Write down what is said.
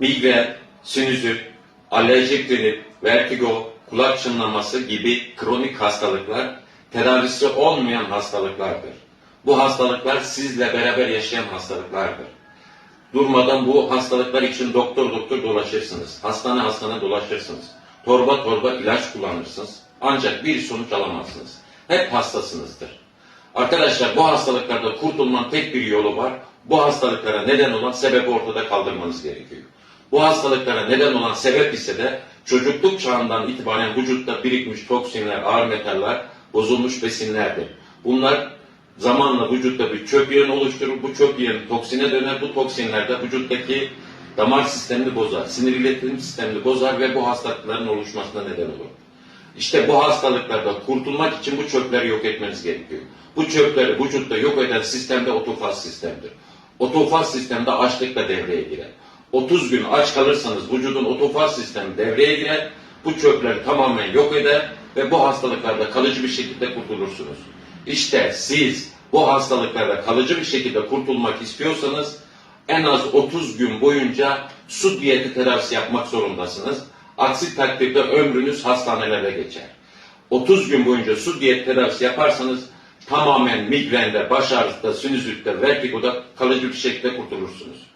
migren, sinüzit, alerjik rinit, vertigo, kulak çınlaması gibi kronik hastalıklar tedavisi olmayan hastalıklardır. Bu hastalıklar sizle beraber yaşayan hastalıklardır. Durmadan bu hastalıklar için doktor doktor dolaşırsınız. Hastane hastane dolaşırsınız. Torba torba ilaç kullanırsınız. Ancak bir sonuç alamazsınız. Hep hastasınızdır. Arkadaşlar bu hastalıklarda kurtulmanın tek bir yolu var. Bu hastalıklara neden olan sebebi ortada kaldırmanız gerekiyor. Bu hastalıklara neden olan sebep ise de çocukluk çağından itibaren vücutta birikmiş toksinler, ağır metaller, bozulmuş besinlerdir. Bunlar zamanla vücutta bir çöp yığını oluşturur. Bu çöp yığını toksine döner. Bu toksinler de vücuttaki damar sistemini bozar, sinir iletim sistemini bozar ve bu hastalıkların oluşmasına neden olur. İşte bu hastalıklarda kurtulmak için bu çöpleri yok etmeniz gerekiyor. Bu çöpleri vücutta yok eden sistemde otofaz sistemdir. Otofaz sistemde açlık da devreye girer. 30 gün aç kalırsanız vücudun otofaz sistemi devreye girer. Bu çöpleri tamamen yok eder ve bu hastalıklarda kalıcı bir şekilde kurtulursunuz. İşte siz bu hastalıklarda kalıcı bir şekilde kurtulmak istiyorsanız en az 30 gün boyunca su diyeti tedavisi yapmak zorundasınız. Aksi takdirde ömrünüz hastanelerde geçer. 30 gün boyunca su diyet tedavisi yaparsanız tamamen migrende, baş ağrısında, sinüzitte, vertigoda kalıcı bir şekilde kurtulursunuz.